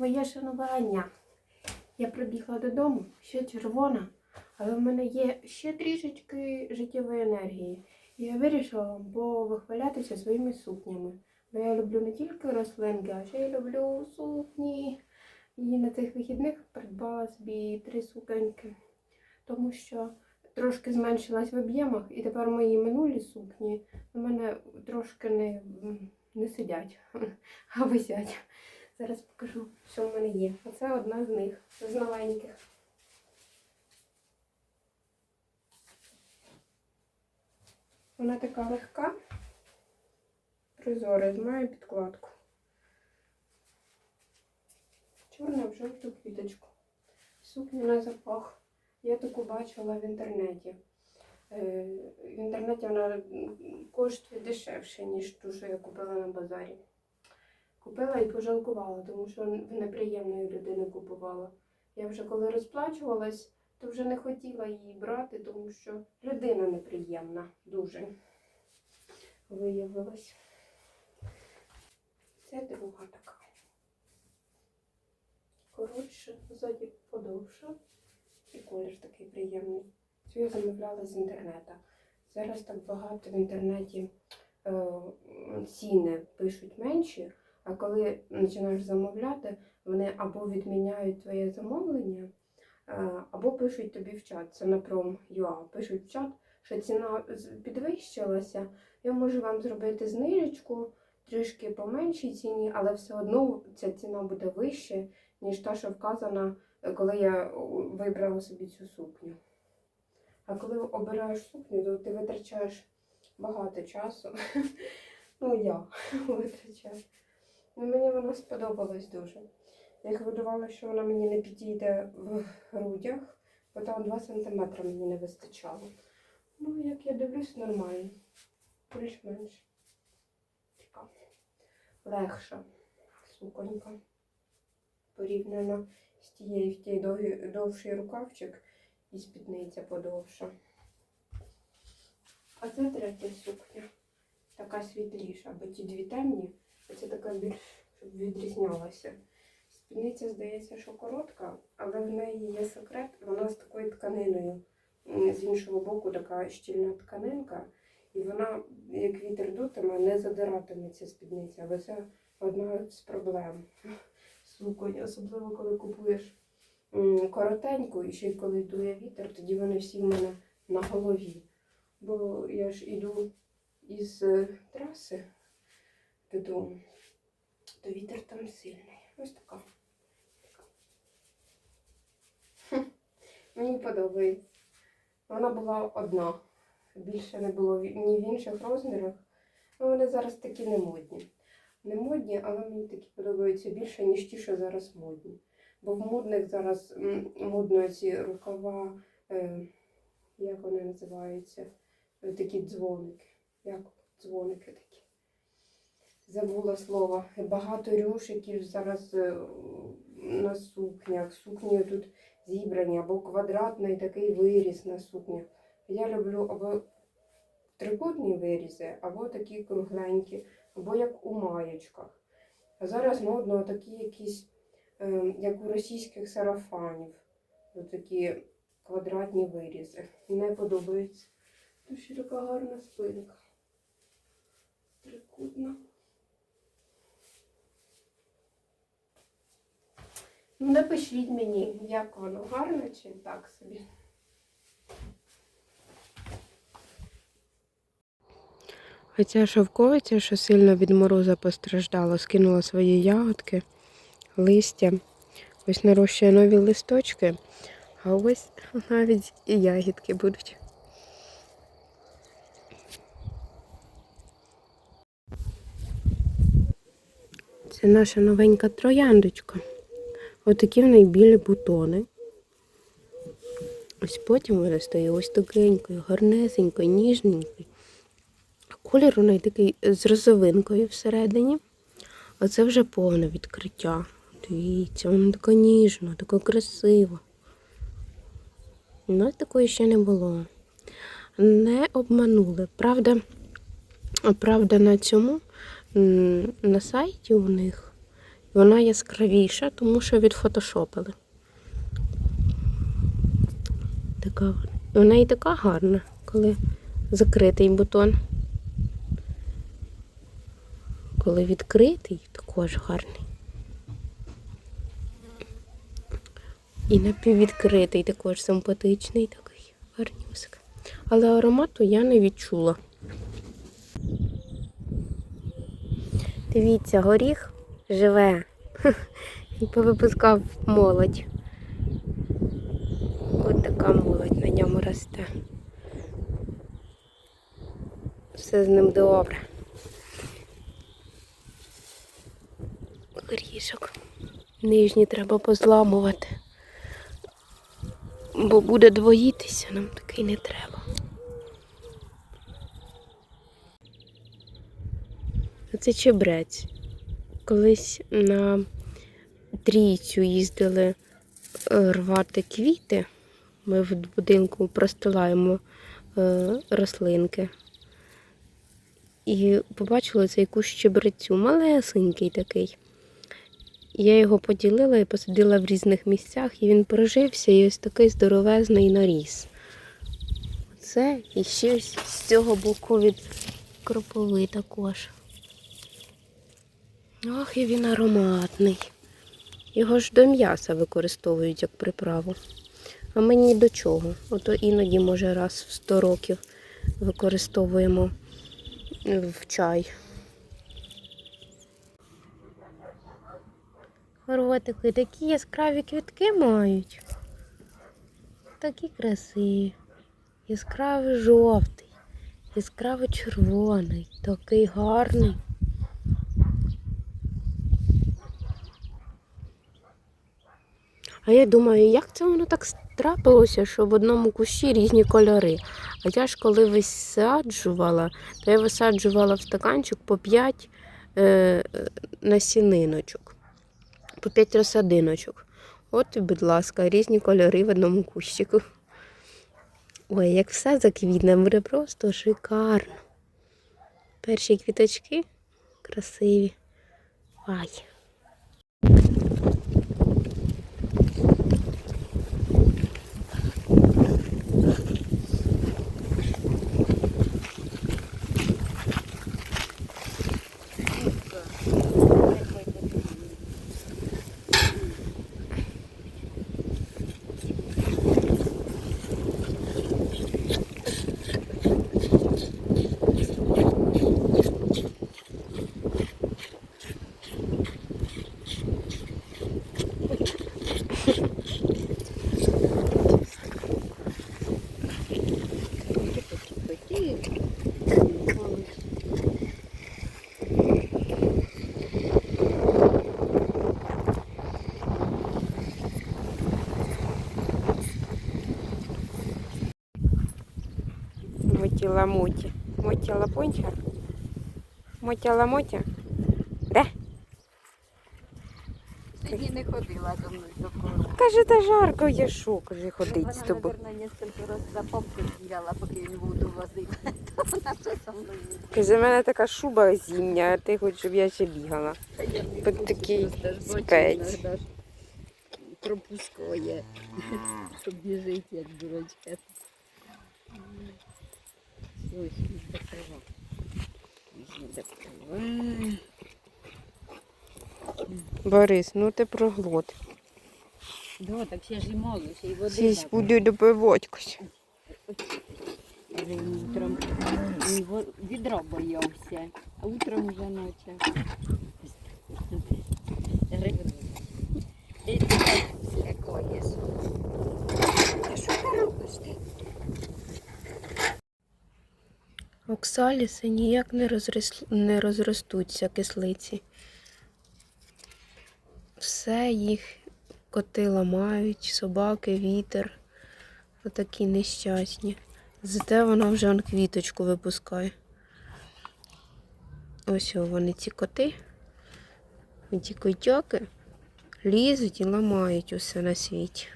Моє шанування. Я прибігла додому, ще червона, але в мене є ще трішечки життєвої енергії. І я вирішила вам повихвалятися своїми сукнями. Бо я люблю не тільки рослинки, а ще й люблю сукні. І на цих вихідних придбала собі три суконьки, тому що трошки зменшилась в об'ємах, і тепер мої минулі сукні на мене трошки не, не сидять, а висять. Зараз покажу, що в мене є. Оце одна з них, з новеньких. Вона така легка, прозора, має підкладку. Чорна в жовту квіточку. Сукня на запах. Я таку бачила в інтернеті. Е, В інтернеті вона коштує дешевше, ніж ту, що я купила на базарі. Купила і пожалкувала, тому що в неприємної людини купувала. Я вже коли розплачувалась, то вже не хотіла її брати, тому що людина неприємна дуже виявилась. Це друга така. Коротше, ззаді подовше. І колір такий приємний. Цю я замовляла з інтернету. Зараз так багато в інтернеті е, ціни пишуть менші, а коли починаєш замовляти, вони або відміняють твоє замовлення, е, або пишуть тобі в чат. Це на Prom.ua. Пишуть в чат, що ціна підвищилася. Я можу вам зробити знижечку трішки по меншій ціні, але все одно ця ціна буде вища, ніж та, що вказана, коли я вибрала собі цю сукню. А коли обираєш сукню, то ти витрачаєш багато часу. Ну, я витрачаю. Ну, мені вона сподобалась дуже. Я хвилювала, що вона мені не підійде в грудях, бо там 2 см мені не вистачало. Ну, як я дивлюсь, нормально. Більш-менш. Така легша суконька. Порівняно з тією, в довгі- довший рукавчик і спідниця подовша. А це третя сукня. Така світліша, бо ті дві темні, це така більш щоб відрізнялася. Спідниця, здається, що коротка, але в неї є секрет, вона з такою тканиною. З іншого боку така щільна тканинка, і вона, як вітер дутиме, не задиратиметься спідниця. Але це одна з проблем суконь, особливо коли купуєш коротеньку, і ще й коли дує вітер, тоді вони всі в мене на голові. Бо я ж іду із е, траси додому, то вітер там сильний. Ось така. Мені подобається. Вона була одна. Більше не було ні в інших розмірах. Ну, вони зараз такі не модні. Не модні, але мені такі подобаються більше, ніж ті, що зараз модні. Бо в модних зараз модно ці рукава, е, як вони називаються, такі дзвоники. Як дзвоники такі. Забула слово. Багато рюшиків зараз е, на сукнях. Сукні тут зібрані, або квадратний такий виріз на сукнях. Я люблю або трикутні вирізи, або такі кругленькі, або як у маєчках. А зараз модно такі якісь, е, як у російських сарафанів. Такі квадратні вирізи. Не подобається. Ще така гарна спинка. Трикутна. Напишіть мені, як воно гарно чи так собі. Оця шовковиця, що сильно від мороза постраждала, скинула свої ягодки, листя. Ось нарощує нові листочки, а ось навіть і ягідки будуть. Це наша новенька трояндочка. Отакі в неї білі бутони. Ось потім вона стає ось такенькою, гарнесенькою, ніжненькою. Колір у неї такий з розовинкою всередині. А це вже повне відкриття. Дивіться, вона така ніжна, така красива. У нас такої ще не було. Не обманули. Правда, правда, на цьому на сайті у них Вона яскравіша, тому що відфотошопили. Така вона. І така гарна, коли закритий бутон. Коли відкритий, також гарний. І напіввідкритий також симпатичний такий гарнюсик. Але аромату я не відчула. Дивіться, горіх живе. І повипускав молодь. Ось така молодь на ньому росте. Все з ним добре. Горішок. Нижні треба позламувати. Бо буде двоїтися, нам такий не треба. Це чебрець. Колись на трійцю їздили е, рвати квіти. Ми в будинку простилаємо е, рослинки. І побачила цей кущ чебрецю, малесенький такий. Я його поділила і посадила в різних місцях, і він прожився і ось такий здоровезний наріс. Це і ще з цього боку від кропови також. Ох, і він ароматний. Його ж до м'яса використовують як приправу. А ми ні до чого. Ото іноді, може, раз в 100 років використовуємо в чай. Ротики такі яскраві квітки мають. Такі красиві. Яскравий жовтий, яскравий червоний, такий гарний. А я думаю, як це воно так трапилося, що в одному кущі різні кольори. А я ж коли висаджувала, то я висаджувала в стаканчик по 5 е, насіниночок, по 5 розсадиночок. От, будь ласка, різні кольори в одному кущику. Ой, як все заквітне, буде просто шикарно. Перші квіточки красиві. Ай. Мотіла моті. Мотя лапонча. Мотя ламотя. Де? Тоді не ходила до мною до кого. Каже, та жарко, я що, каже, ходить з Вона, тобою. мабуть, нескільки разів за папку з'їла, поки він воду возив. То вона все со мною. Каже, в мене така шуба зімня, а ти хочеш, щоб я ще бігала. Під такий спець. Пропускає, щоб біжить, як дурочка. Допила. Ось, допила. Борис, ну ти проглот. Да, так ще ж і мало, ще й води. Сісь надо. буде допиватькось. Він утром во- відра боявся, а утром вже наче. Рибу. І ти лякаєш. Та що ти робиш ти? Оксаліси ніяк не, розріс... не розростуться кислиці. Все їх коти ламають, собаки, вітер. Отакі нещасні. Зате вона вже квіточку випускає. Ось вони ці коти. Ті котяки лізуть і ламають усе на світі.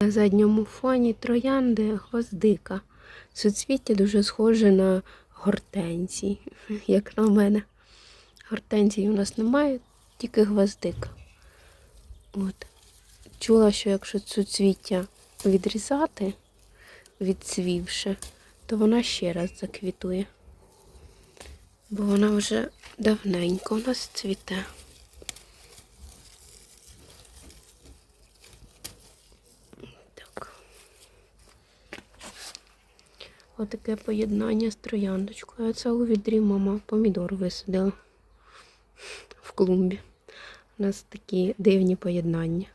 На задньому фоні троянди гвоздика. Суцвіття дуже схоже на гортензії, як на мене. Гортензії у нас немає, тільки гвоздика. От. Чула, що якщо цуцвіття відрізати, відцвівши, то вона ще раз заквітує. Бо вона вже давненько у нас цвіте. Отаке поєднання з трояндочкою. А це у відрі мама помідор висадила в клумбі. У нас такі дивні поєднання.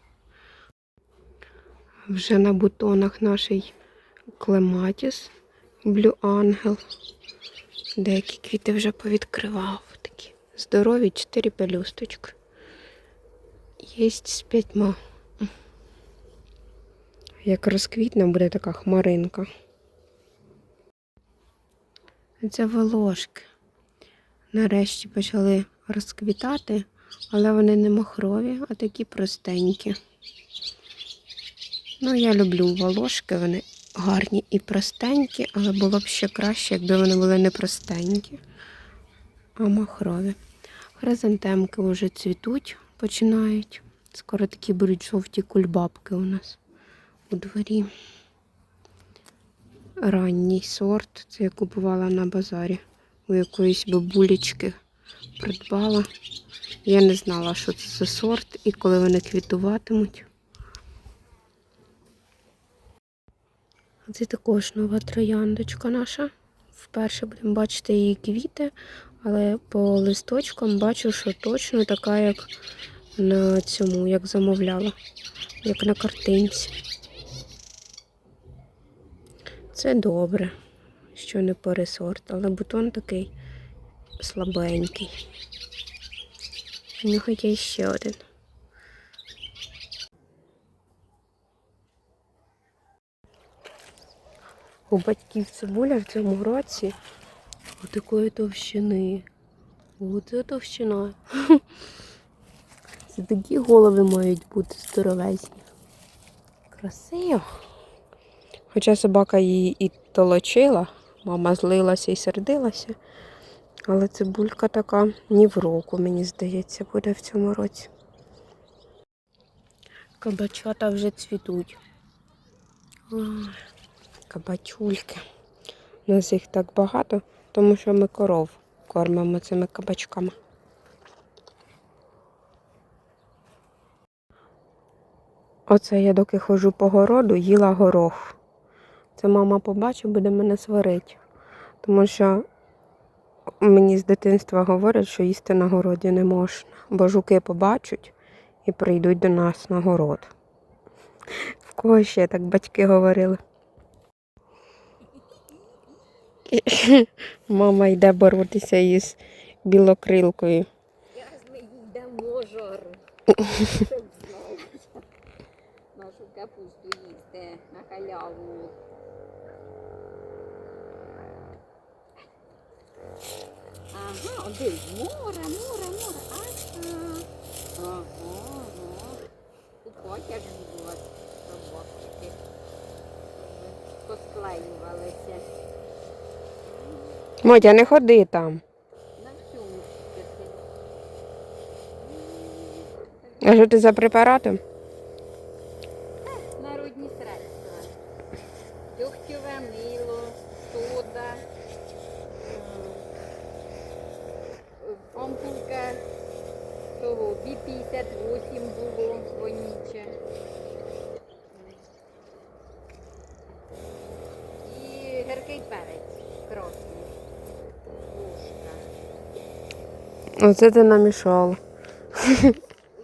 Вже на бутонах нашій клематіс, блю ангел. Деякі квіти вже повідкривав. Такі здорові, чотири пелюсточки. Єсть з п'ятьма. Як розквітне, буде така хмаринка. Це волошки. Нарешті почали розквітати, але вони не махрові, а такі простенькі. Ну, я люблю волошки, вони гарні і простенькі, але було б ще краще, якби вони були не простенькі, а махрові. Хризантемки вже цвітуть, починають. Скоро такі будуть жовті кульбабки у нас у дворі. Ранній сорт. Це я купувала на базарі. У якоїсь бабулечки придбала. Я не знала, що це за сорт і коли вони квітуватимуть. Це також нова трояндочка наша. Вперше будемо бачити її квіти, але по листочкам бачу, що точно така, як на цьому, як замовляла, як на картинці. Це добре, що не пересорт, але бутон такий слабенький. У нього є ще один. У батьків цибуля в цьому році отакої товщини. Оце товщина. Це такі голови мають бути здоровезні. Красиво. Хоча собака її і толочила, мама злилася і сердилася. Але цибулька така ні в року, мені здається, буде в цьому році. Кабачата вже цвітуть. Ой, Кабачульки. У нас їх так багато, тому що ми коров кормимо цими кабачками. Оце я доки ходжу по городу, їла горох. Це мама побачить, буде мене сварити. Тому що мені з дитинства говорять, що їсти на городі не можна, бо жуки побачать і прийдуть до нас на город. В кого ще так батьки говорили? Мама йде боротися із білокрилкою. Я з жар. Щоб знав. Нашу капусту їсти на халяву. Ага, дивись, море, море, море. Ага. Ага, ага. Тут хочеш бувати собачки. Посклеювалися. Мотя, не ходи там. На всьому світі. А що ти за препаратом? Оце ти намішала.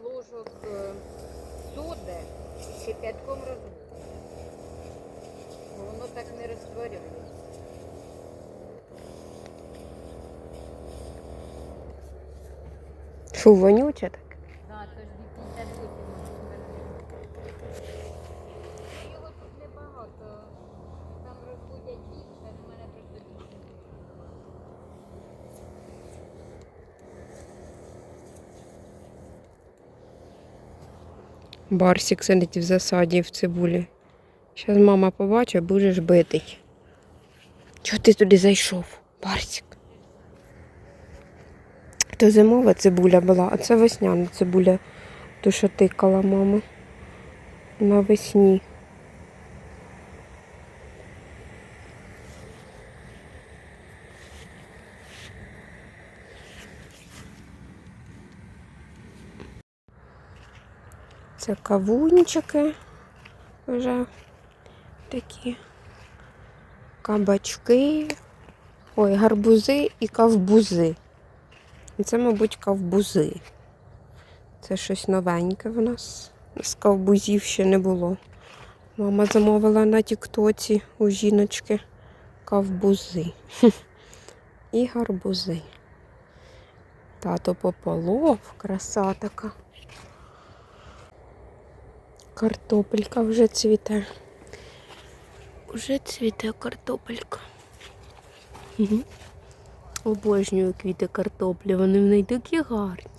ложок е, соди кипятком розбити. Воно так не розтворюється. Що, вонюче так. Да, то ж 58 Його тут небагато. Там розводять більше, а в мене просто більше. Барсик сидить в засаді в цибулі. Зараз мама побачить, будеш битий. Чого ти туди зайшов, Барсик? То зимова цибуля була, а це весняна цибуля, ту, що тикала мама. Навесні. Це кавунчики вже такі. Кабачки. Ой, гарбузи і кавбузи. І Це, мабуть, кавбузи. Це щось новеньке в нас. З кавбузів ще не було. Мама замовила на тіктоці у жіночки кавбузи. І гарбузи. Тато пополов, краса така. Картопелька вже цвіте. Уже цвіте картопелька. Мгм. Обожнюю квіти картоплі, вони в неї такі гарні.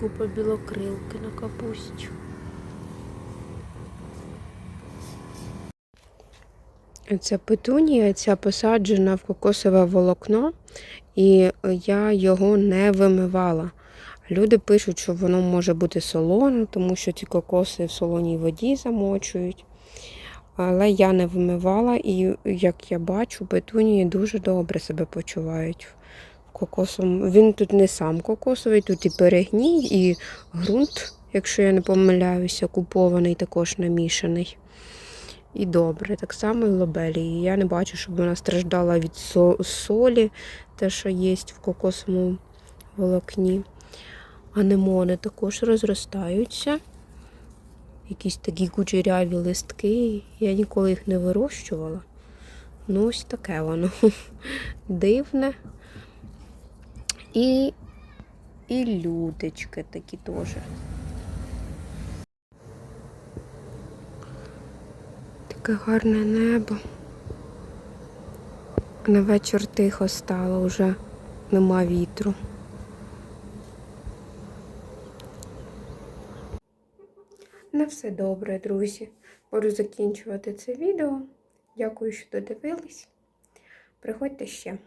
Купа білокрилки на капусті. Ця петунія, ця посаджена в кокосове волокно, і я його не вимивала. Люди пишуть, що воно може бути солоне, тому що ці кокоси в солоній воді замочують. Але я не вимивала, і як я бачу, петунії дуже добре себе почувають. Кокосом. Він тут не сам кокосовий, тут і перегній, і ґрунт, якщо я не помиляюся, купований, також намішаний. І добре, так само і лобелії. Я не бачу, щоб вона страждала від солі, те, що є в кокосовому волокні. Анемони також розростаються. Якісь такі кучеряві листки. Я ніколи їх не вирощувала. Ну, ось таке воно. Дивне. І, і людочки такі теж. Таке гарне небо. На вечір тихо стало, вже нема вітру. На все добре, друзі. Буду закінчувати це відео. Дякую, що додивились. Приходьте ще.